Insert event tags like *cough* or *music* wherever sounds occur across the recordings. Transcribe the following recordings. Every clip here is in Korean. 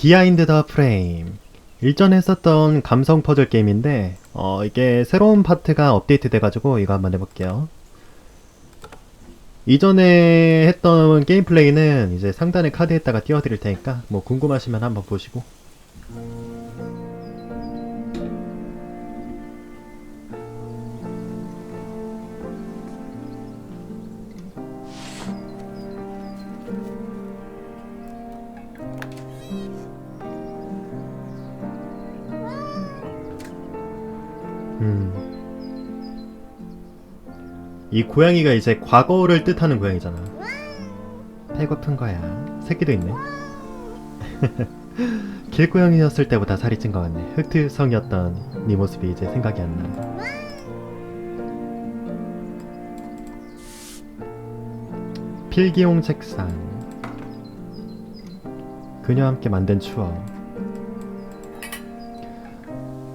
비하인드 더 프레임 일전에 했었던 감성 퍼즐 게임인데 어 이게 새로운 파트가 업데이트 돼가지고 이거 한번 해볼게요. 이전에 했던 게임 플레이는 이제 상단의 카드에다가 띄워드릴 테니까 뭐 궁금하시면 한번 보시고 이 고양이가 이제 과거를 뜻하는 고양이잖아. 배고픈 거야. 새끼도 있네. *laughs* 길고양이였을 때보다 살이 찐 것 같네. 흑투성이었던 네 모습이 이제 생각이 안 나. 필기용 책상. 그녀와 함께 만든 추억.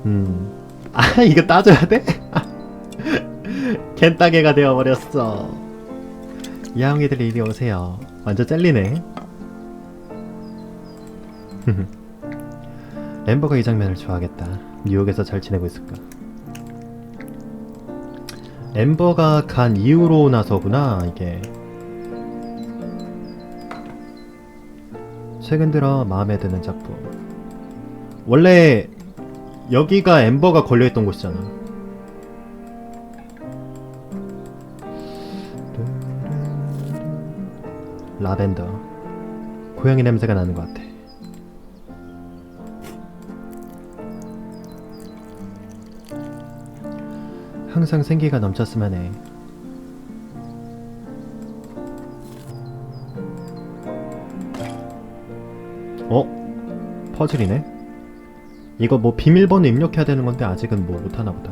음. 아, 이거 따져야 돼? 캔따개가 되어버렸어. 야옹이들 이리 오세요. 완전 젤리네. *laughs* 엠버가 이 장면을 좋아하겠다. 뉴욕에서 잘 지내고 있을까? 엠버가 간 이후로 나서구나, 이게. 최근 들어 마음에 드는 작품. 원래 여기가 엠버가 걸려있던 곳이잖아. 라벤더. 고양이 냄새가 나는 것 같아. 항상 생기가 넘쳤으면 해. 어? 퍼즐이네? 이거 뭐 비밀번호 입력해야 되는 건데 아직은 뭐 못하나 보다.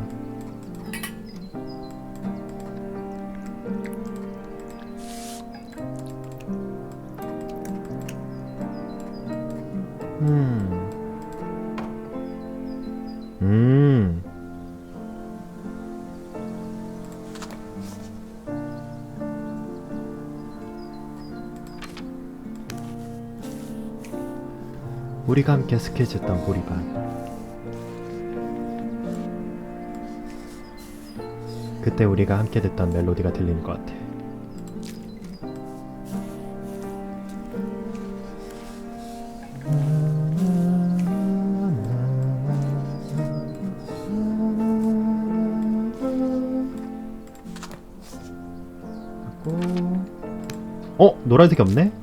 우리가 함께 스케치했던 보리반. 그때 우리가 함께 듣던 멜로디가 들리는 것 같아. 어? 노란색이 없네?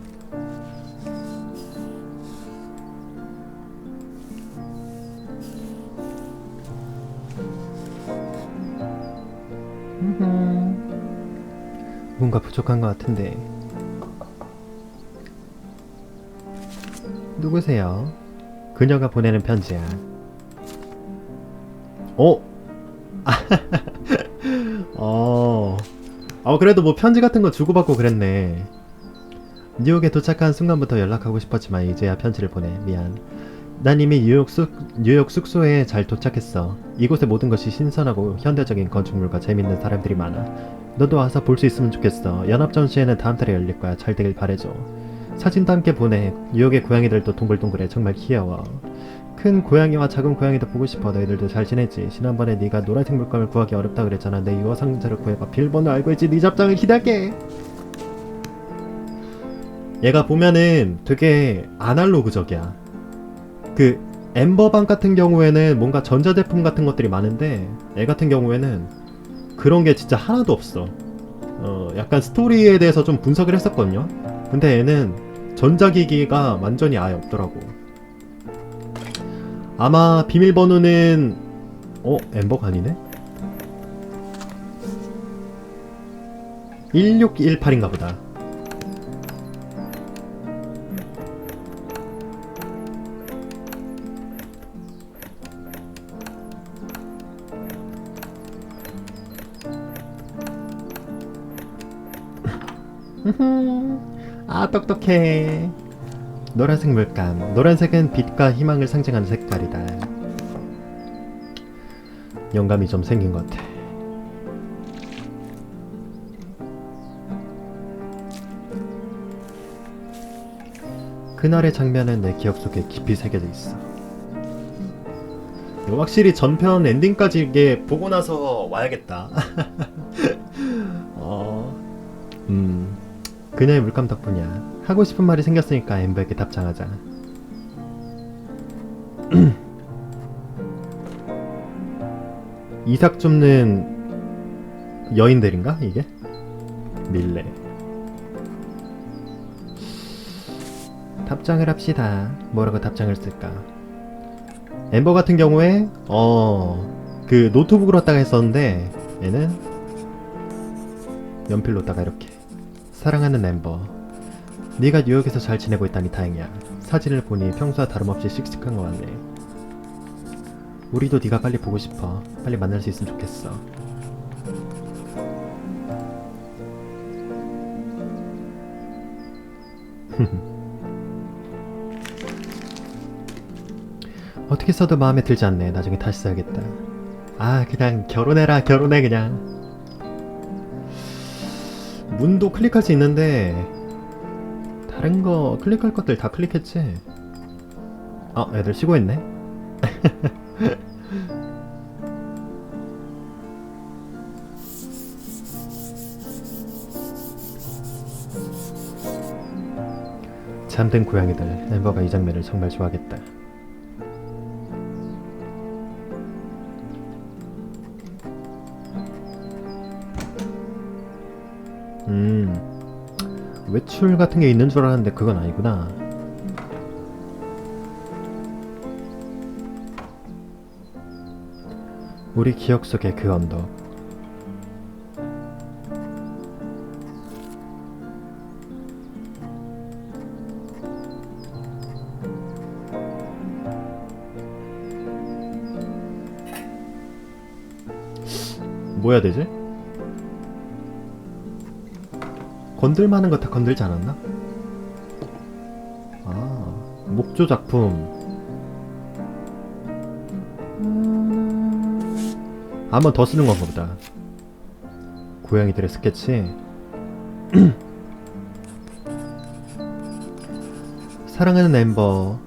것 같은데. 누구세요? 그녀가 보내는 편지야. 어? *laughs* 어. 어, 그래도 뭐 편지 같은 거 주고받고 그랬네. 뉴욕에 도착한 순간부터 연락하고 싶었지만 이제야 편지를 보내. 미안. 난 이미 뉴욕, 숙, 뉴욕 숙소에 잘 도착했어. 이곳의 모든 것이 신선하고 현대적인 건축물과 재밌는 사람들이 많아. 너도 와서 볼 수 있으면 좋겠어. 연합 전시회는 다음 달에 열릴 거야. 잘 되길 바래줘. 사진도 함께 보내. 뉴욕의 고양이들도 동글동글해. 정말 귀여워. 큰 고양이와 작은 고양이도 보고 싶어. 너희들도 잘 지냈지? 지난번에 네가 노란색 물감을 구하기 어렵다 그랬잖아. 내 유어 상자를 구해봐. 비밀번호 알고 있지? 네 답장을 기다릴게. 얘가 보면은 되게 아날로그적이야. 그 엠버방 같은 경우에는 뭔가 전자제품 같은 것들이 많은데 얘 같은 경우에는 그런 게 진짜 하나도 없어. 어, 약간 스토리에 대해서 좀 분석을 했었거든요. 근데 얘는 전자기기가 완전히 아예 없더라고. 아마 비밀번호는 어 엠버가 아니네? 1618인가 보다. 아 똑똑해 노란색 물감 노란색은 빛과 희망을 상징하는 색깔이다 영감이 좀 생긴 것 같아 그날의 장면은 내 기억 속에 깊이 새겨져 있어. 확실히 전편 엔딩까지 이게 보고 나서 와야겠다. *laughs* 그녀의 물감 덕분이야. 하고 싶은 말이 생겼으니까 엠버에게 답장하자. *clears throat* 이삭 줍는 여인들인가 이게? 밀레. 답장을 합시다. 뭐라고 답장을 쓸까? 엠버 같은 경우에 어 그 노트북으로 했다가 했었는데 얘는 연필로 다가 이렇게 사랑하는 엠버 네가 뉴욕에서 잘 지내고 있다니 다행이야 사진을 보니 평소와 다름없이 씩씩한 것 같네 우리도 네가 빨리 보고 싶어 빨리 만날 수 있으면 좋겠어 *laughs* 어떻게 써도 마음에 들지 않네. 나중에 다시 써야겠다. 아, 그냥 결혼해라. 결혼해 그냥. 문도 클릭할 수 있는데 다른 거 클릭할 것들 다 클릭했지. 어, 애들 쉬고 있네. *laughs* 잠든 고양이들 엠버가 이 장면을 정말 좋아하겠다. 외출 같은 게 있는 줄 알았는데 그건 아니구나 우리 기억 속의 그 언덕 뭐 해야 되지? 건들만한 거 다 건들지 않았나? 아, 목조 작품. 한 번 더 쓰는 건가 보다. 고양이들의 스케치. *clears throat* 사랑하는 엠버.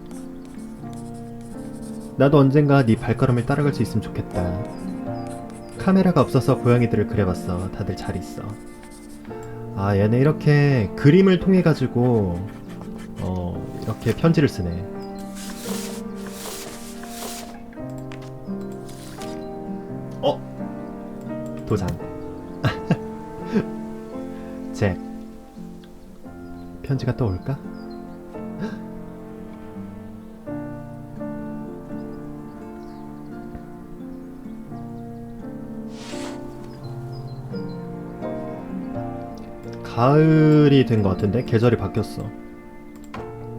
나도 언젠가 네 발걸음을 따라갈 수 있으면 좋겠다. 카메라가 없어서 고양이들을 그려봤어. 다들 잘 있어. 아 얘네 이렇게 그림을 통해 가지고 어 이렇게 편지를 쓰네. 어? 도장. *laughs* 잭. 편지가 또 올까? 가을이 된 것 같은데 계절이 바뀌었어.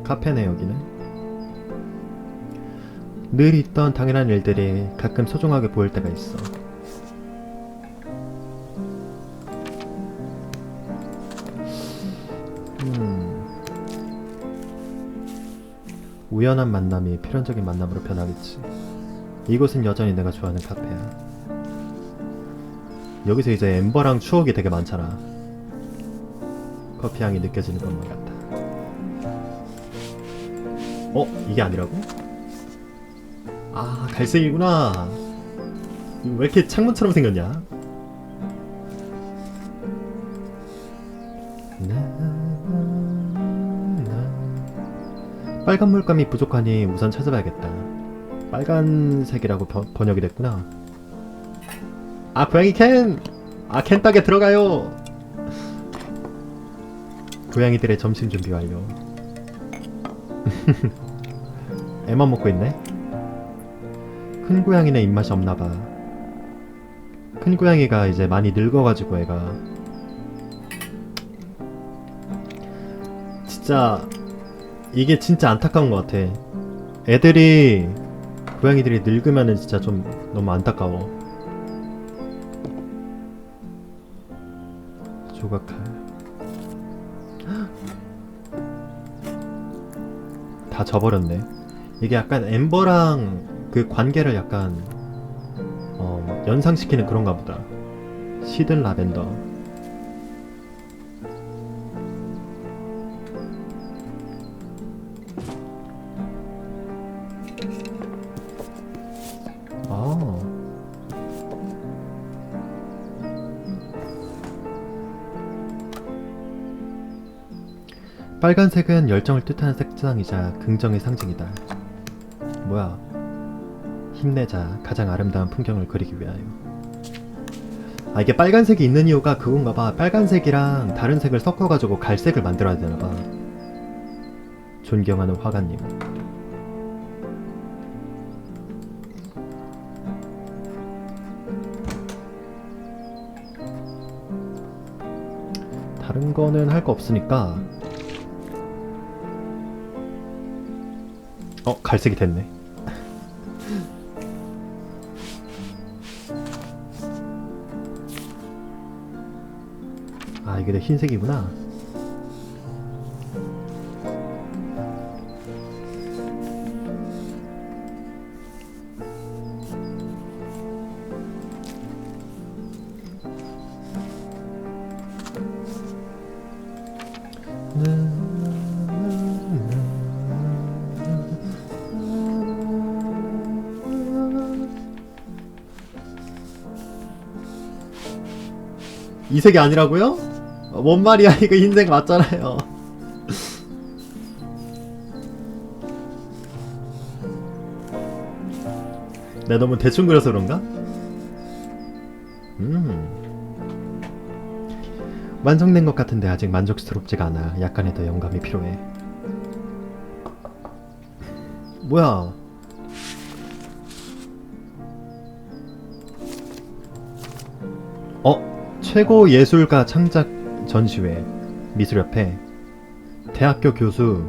카페네 여기는. 늘 있던 당연한 일들이 가끔 소중하게 보일 때가 있어. 음. 우연한 만남이 필연적인 만남으로 변하겠지. 이곳은 여전히 내가 좋아하는 카페야. 여기서 이제 엠버랑 추억이 되게 많잖아. 커피 향이 느껴지는 것만 같아. 어? 이게 아니라고? 아, 갈색이구나. 왜 이렇게 창문처럼 생겼냐? 빨간 물감이 부족하니 우선 찾아봐야겠다. 빨간색이라고 번- 번역이 됐구나. 아, 고양이 캔! 아, 캔 따게 들어가요! 고양이들의 점심 준비 완료. *laughs* 애만 먹고 있네. 큰 고양이는 입맛이 없나 봐. 큰 고양이가 이제 많이 늙어가지고 애가 진짜 이게 진짜 안타까운 것 같아. 애들이 고양이들이 늙으면은 진짜 좀 너무 안타까워. 조각칼. 다 져버렸네. 이게 약간 엠버랑 그 관계를 약간 어, 연상시키는 그런가 보다. 시든 라벤더. 빨간색은 열정을 뜻하는 색상이자 긍정의 상징이다. 뭐야? 힘내자 가장 아름다운 풍경을 그리기 위하여. 아 이게 빨간색이 있는 이유가 그건가 봐. 빨간색이랑 다른 색을 섞어가지고 갈색을 만들어야 되나 봐. 존경하는 화가님. 다른 거는 할 거 없으니까 어 갈색이 됐네. 아 이게 내 흰색이구나 이 색이 아니라고요? 어, 뭔 말이야? *laughs* 이거 흰색 맞잖아요. *laughs* 내가 너무 대충 그려서 그런가? 음. 완성된 것 같은데 아직 만족스럽지가 않아. 약간의 더 영감이 필요해. 뭐야 최고 예술가 창작 전시회 미술협회 대학교 교수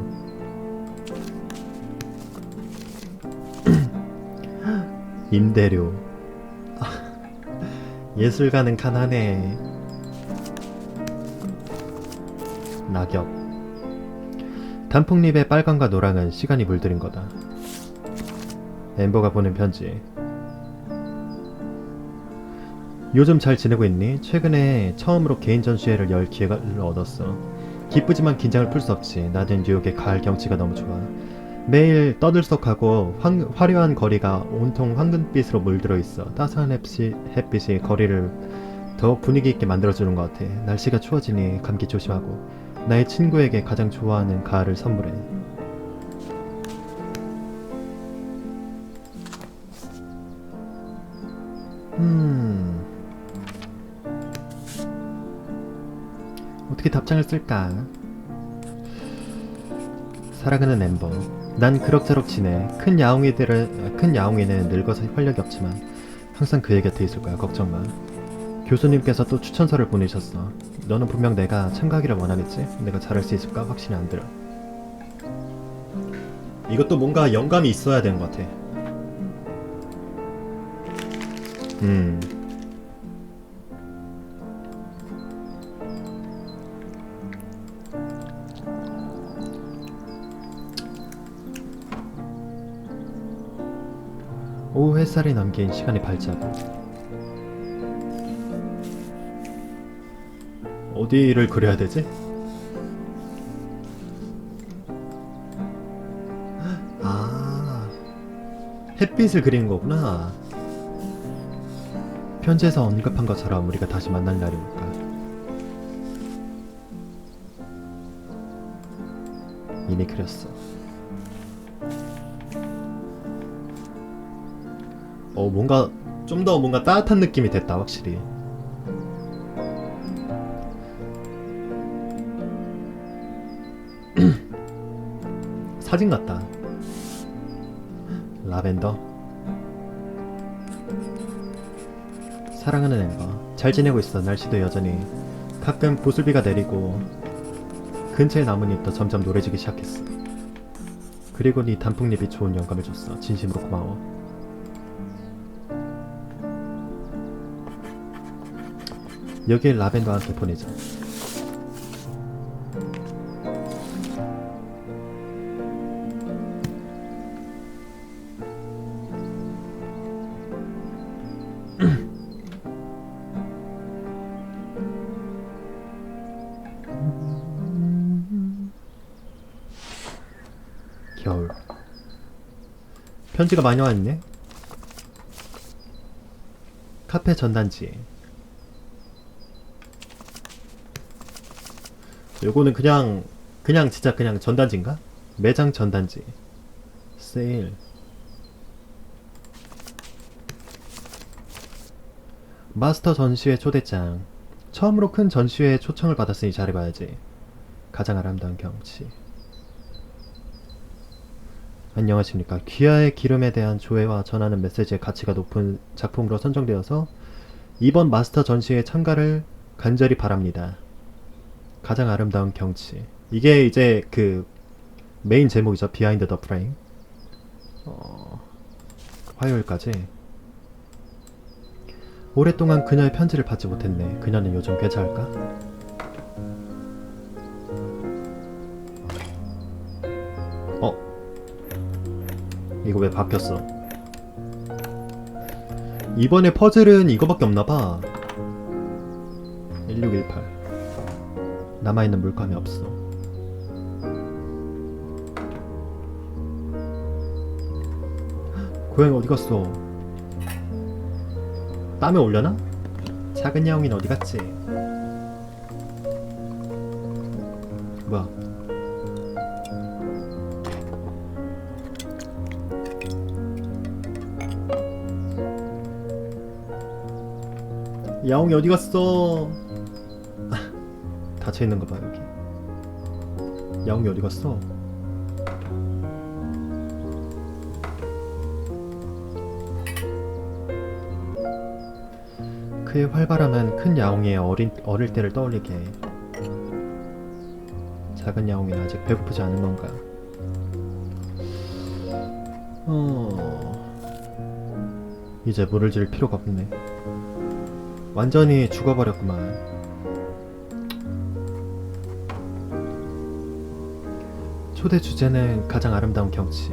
*clears throat* 임대료. *laughs* 예술가는 가난해. 낙엽. 단풍잎의 빨강과 노랑은 시간이 물들인 거다. 엠버가 보낸 편지 요즘 잘 지내고 있니? 최근에 처음으로 개인 전시회를 열 기회를 얻었어. 기쁘지만 긴장을 풀 수 없지. 나는 뉴욕의 가을 경치가 너무 좋아. 매일 떠들썩하고 황- 화려한 거리가 온통 황금빛으로 물들어 있어. 따스한 햇빛이, 햇빛이 거리를 더 분위기 있게 만들어주는 것 같아. 날씨가 추워지니 감기 조심하고 나의 친구에게 가장 좋아하는 가을을 선물해. 음. 어떻게 답장을 쓸까? 사랑하는 엠버. 난 그럭저럭 지내. 큰 야옹이들은 큰 야옹이는 늙어서 활력이 없지만 항상 그의 곁에 있을 거야. 걱정 마. 교수님께서 또 추천서를 보내셨어. 너는 분명 내가 참가하기를 원하겠지? 내가 잘할 수 있을까? 확신이 안 들어. 이것도 뭔가 영감이 있어야 되는 것 같아. 음. 햇살이 남긴 시간의 발자국. 어디를 그려야 되지? 아, 햇빛을 그리는 거구나. 편지에서 언급한 것처럼 우리가 다시 만날 날이 올까? 이미 그렸어. 어, 뭔가 좀 더 뭔가 따뜻한 느낌이 됐다, 확실히. *clears throat* 사진 같다. 라벤더. 사랑하는 엠버. 잘 지내고 있어. 날씨도 여전히. 가끔 보슬비가 내리고 근처의 나뭇잎도 점점 노래지기 시작했어. 그리고 네 단풍잎이 좋은 영감을 줬어. 진심으로 고마워. 라벤더와 함께 보내자. *clears throat* 겨울. 편지가 많이 왔네. 카페 전단지. 요거는 그냥 그냥 진짜 그냥 전단지인가? 매장 전단지. 세일. 마스터 전시회 초대장. 처음으로 큰 전시회에 초청을 받았으니 잘해봐야지. 가장 아름다운 경치. 안녕하십니까. 귀하의 기름에 대한 조회와 전하는 메시지의 가치가 높은 작품으로 선정되어서 이번 마스터 전시회 참가를 간절히 바랍니다 가장 아름다운 경치. 이게 이제 그 메인 제목이죠. 비하인드 더 프레임 어, 화요일까지. 오랫동안 그녀의 편지를 받지 못했네. 그녀는 요즘 괜찮을까? 어? 이거 왜 바뀌었어? 이번에 퍼즐은 이거밖에 없나봐. 1618 남아있는 물감이 없어 고양이 어디 갔어? 땀에 올려나? 작은 야옹이는 어디 갔지? 뭐야? 야옹이 어디 갔어? 닫혀 있는 거 봐 여기. 야옹이 어디 갔어? 그의 활발함은 큰 야옹이의 어린, 어릴 때를 떠올리게 해. 작은 야옹이는 아직 배고프지 않은 건가? 어... 이제 물을 줄 필요가 없네. 완전히 죽어버렸구만. 초대 주제는 가장 아름다운 경치.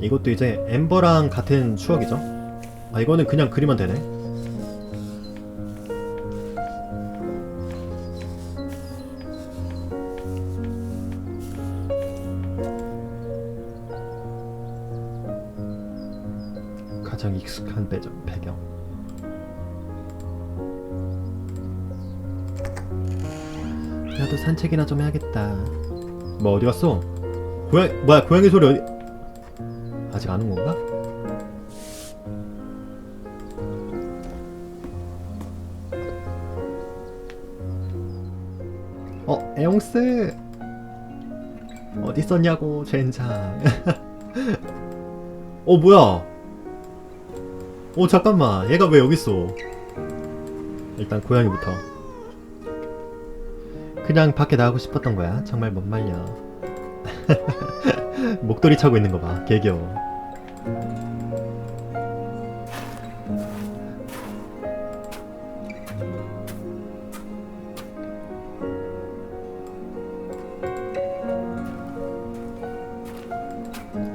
이것도 이제 엠버랑 같은 추억이죠. 아 이거는 그냥 그리면 되네. 나도 산책이나 좀 해야겠다. 뭐 어디 갔어? 고양 뭐야 고양이 소리 어디? 아직 안 온 건가? 어, 에옹스! 어디 있었냐고, 젠장. *laughs* 어, 뭐야? 어, 잠깐만. 얘가 왜 여기 있어? 일단 고양이부터. 그냥 밖에 나가고 싶었던 거야. 정말 못 말려. *laughs* 목도리 차고 있는 거 봐. 개겨워.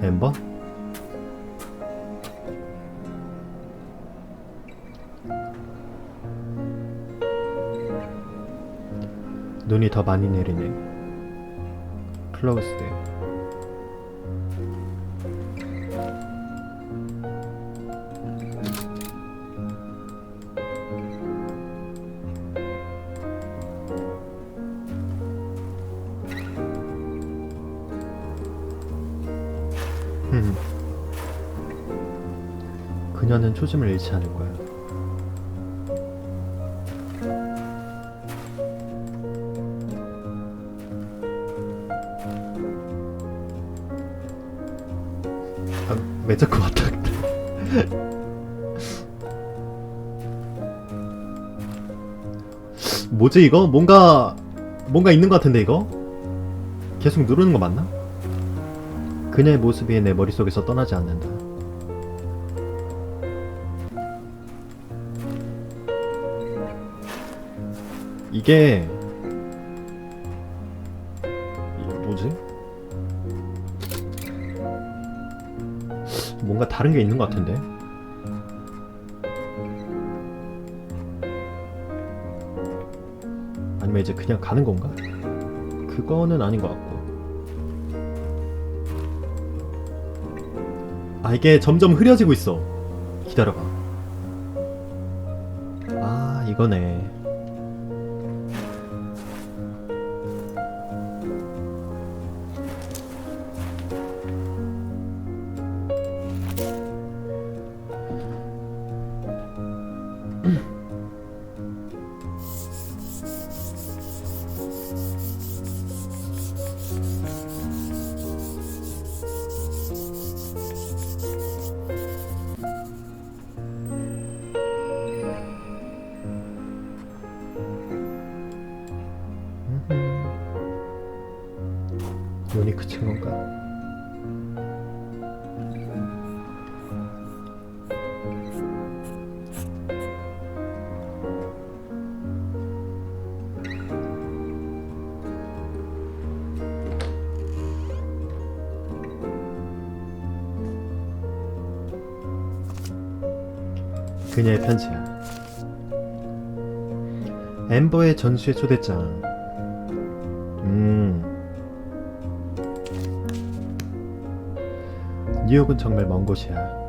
엠버? 눈이 더 많이 내리네. 클로스드. 음. 그녀는 초심을 잃지 않을 거야. 아, 왔다 갔다. *laughs* 뭐지 이거? 뭔가 뭔가 있는 것 같은데 이거? 계속 누르는 거 맞나? 그녀의 모습이 내 머릿속에서 떠나지 않는다. 이게 다른 게 있는 것 같은데? 아니면 이제 그냥 가는 건가? 그거는 아닌 것 같고. 아 이게 점점 흐려지고 있어 기다려봐 아 이거네 그녀의 편지야. 엠버의 전시회 초대장. 음. 뉴욕은 정말 먼 곳이야.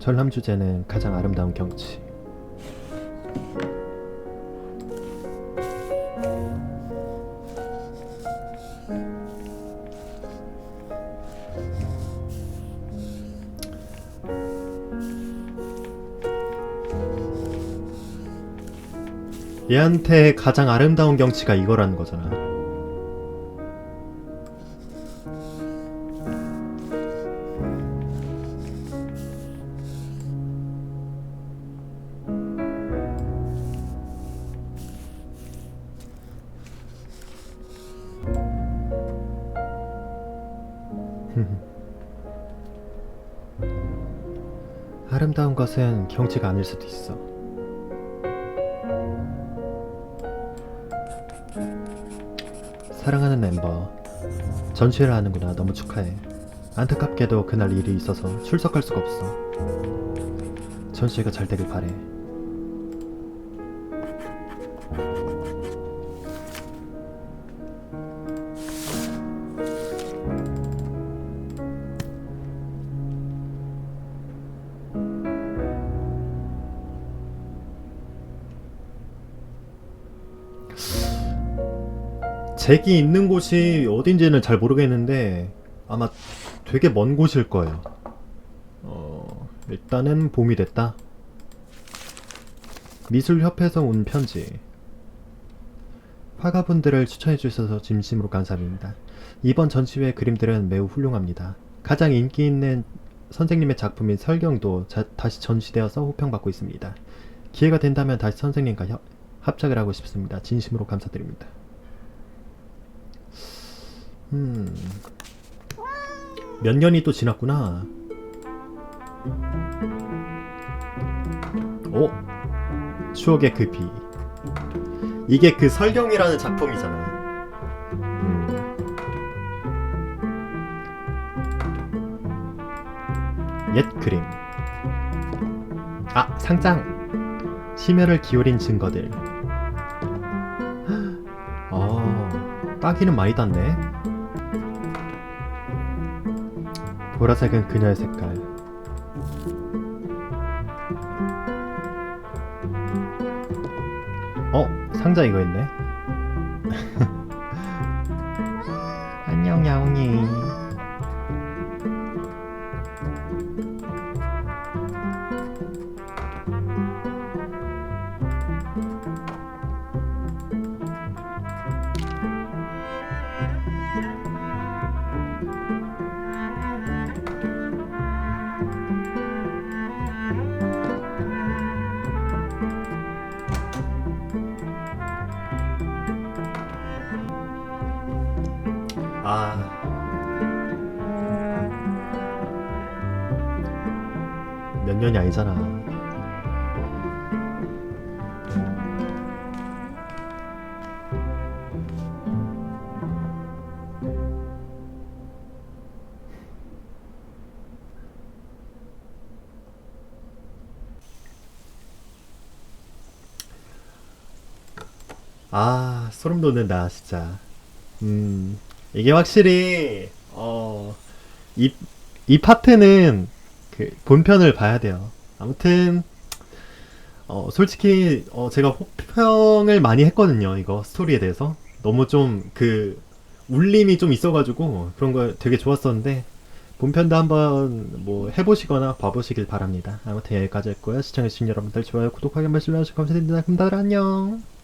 전람 주제는 가장 아름다운 경치. 얘한테 가장 아름다운 경치가 이거라는 거잖아. *laughs* 아름다운 것은 경치가 아닐 수도 있어. 사랑하는 멤버 전시회를 하는구나. 너무 축하해. 안타깝게도 그날 일이 있어서 출석할 수가 없어. 전시회가 잘 되길 바래 잭이 있는 곳이 어딘지는 잘 모르겠는데 아마 되게 먼 곳일 거예요. 어, 일단은 봄이 됐다. 미술협회에서 온 편지. 화가분들을 추천해 주셔서 진심으로 감사합니다. 이번 전시회 그림들은 매우 훌륭합니다. 가장 인기 있는 선생님의 작품인 설경도 자- 다시 전시되어서 호평받고 있습니다. 기회가 된다면 다시 선생님과 협- 합작을 하고 싶습니다. 진심으로 감사드립니다. 음. 몇 년이 또 지났구나. 오! 추억의 그 비. 이게 그 설경이라는 작품이잖아. 음. 옛 그림. 아, 상장! 심혈을 기울인 증거들. 아, 따기는 많이 땄네. 보라색은 그녀의 색깔. 어, 상자 이거 있네. 아, 소름 돋는다, 진짜. 음, 이게 확실히, 어, 이, 이 파트는 그 본편을 봐야 돼요. 아무튼, 어, 솔직히, 어, 제가 호평을 많이 했거든요, 이거, 스토리에 대해서. 너무 좀, 그, 울림이 좀 있어가지고, 그런 거 되게 좋았었는데, 본편도 한번 뭐 해보시거나 봐보시길 바랍니다. 아무튼 여기까지 했고요. 시청해주신 여러분들 좋아요, 구독하기 한 번씩 눌러주시고 감사드립니다. 그럼 다들 안녕!